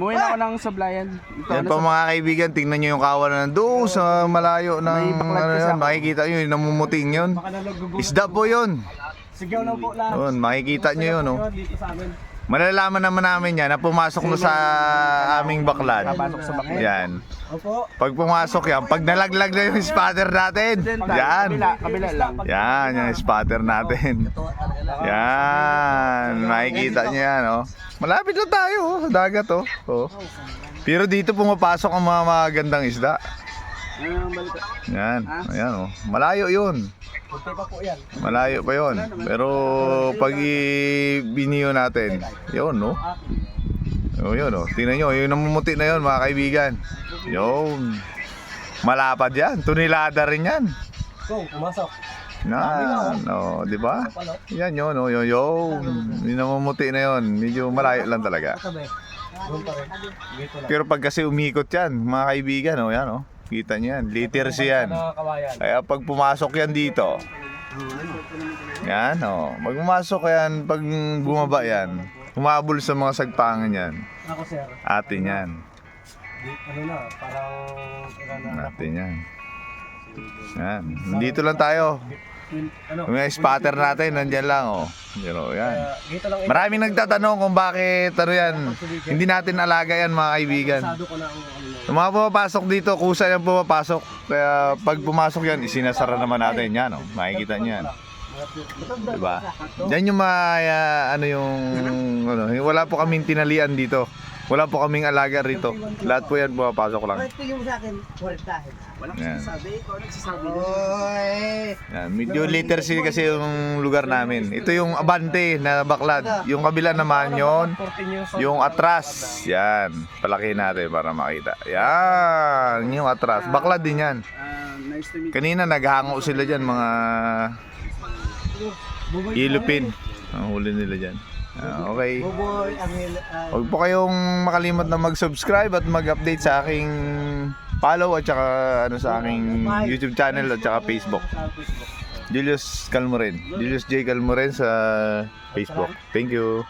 Umuwi na ako ng sablayan. Ito, Yan ano, po sa- mga kaibigan, tingnan nyo yung kawalan doon sa malayo ng May baklat ano kasi ako. makikita nyo yung namumuting yun. Baka. Isda po yun. Sigaw lang po lahat. Yun, makikita nyo yun. Oh. Dito sa amin. Malalaman naman namin yan na pumasok na sa aming baklad. Papasok sa. Yan. Opo. Pag pumasok yan, pag nalaglag na yung spotter natin. Yan. Kabila, kabila lang. Yan, yung spotter natin. Yan, makikita niyo yan, oh. Malapit lang tayo, oh, sa dagat, oh. oh. Pero dito pumapasok ang mga magandang isda. Yan, ayan, oh. Malayo yun. Malayo pa yun. Pero pag i-biniyo natin, yun, no? Oh, yun, oh. Tingnan nyo, yung namumuti na yun, mga kaibigan. Yun. Malapad yan. Tunilada rin yan. Go, pumasok. Na, no, di ba? Yan yun, oh, yun, yun. Yung namumuti na yun, medyo malayo lang talaga. Pero pag kasi umikot yan, mga kaibigan, oh, yan, oh. Kita niyo yan, literacy yan. Kaya pag pumasok yan dito, yan, oh. Pag pumasok yan, pag bumaba yan, humabol sa mga sagpangan yan. Ako sir. Atin yan. Ano na, parang na Atin yan. Yan. Dito lang tayo. Ano, Yung mga spotter natin, nandyan lang, oh. Yan, oh, yan. uh, dito lang Maraming nagtatanong kung bakit ano yan. Hindi natin alaga yan mga kaibigan. Sado ko na ang ano. Yung mga pumapasok dito, kusa yan pumapasok. Kaya pag pumasok yan, isinasara naman natin yan. Oh. Makikita nyo yan. Diba? Yan yung mga, ah, ano yung, ano, wala po kaming tinalian dito. Wala po kaming alaga rito. Lahat po yan pumapasok lang. tingin mo sa akin, voltahe. Walang Yan. sabi, ikaw nagsasabi. Oy! Yan. Medyo literacy kasi yung lugar namin. Ito yung abante na baklad. Yung kabila naman yon 14 years old. Yung atras, yan. Palaki natin para makita. Yan, yung atras. Baklad din yan. Ah, nice to meet Kanina naghango sila dyan, mga ilupin. Ang huli nila dyan. Ah, okay. Buboy, ang hil- ah, Huwag po kayong makalimot na mag-subscribe at mag-update sa aking follow at saka ano sa aking YouTube channel at saka Facebook. sa Facebook. Julius Calmoren. Julius J. Calmoren sa Facebook. Thank you.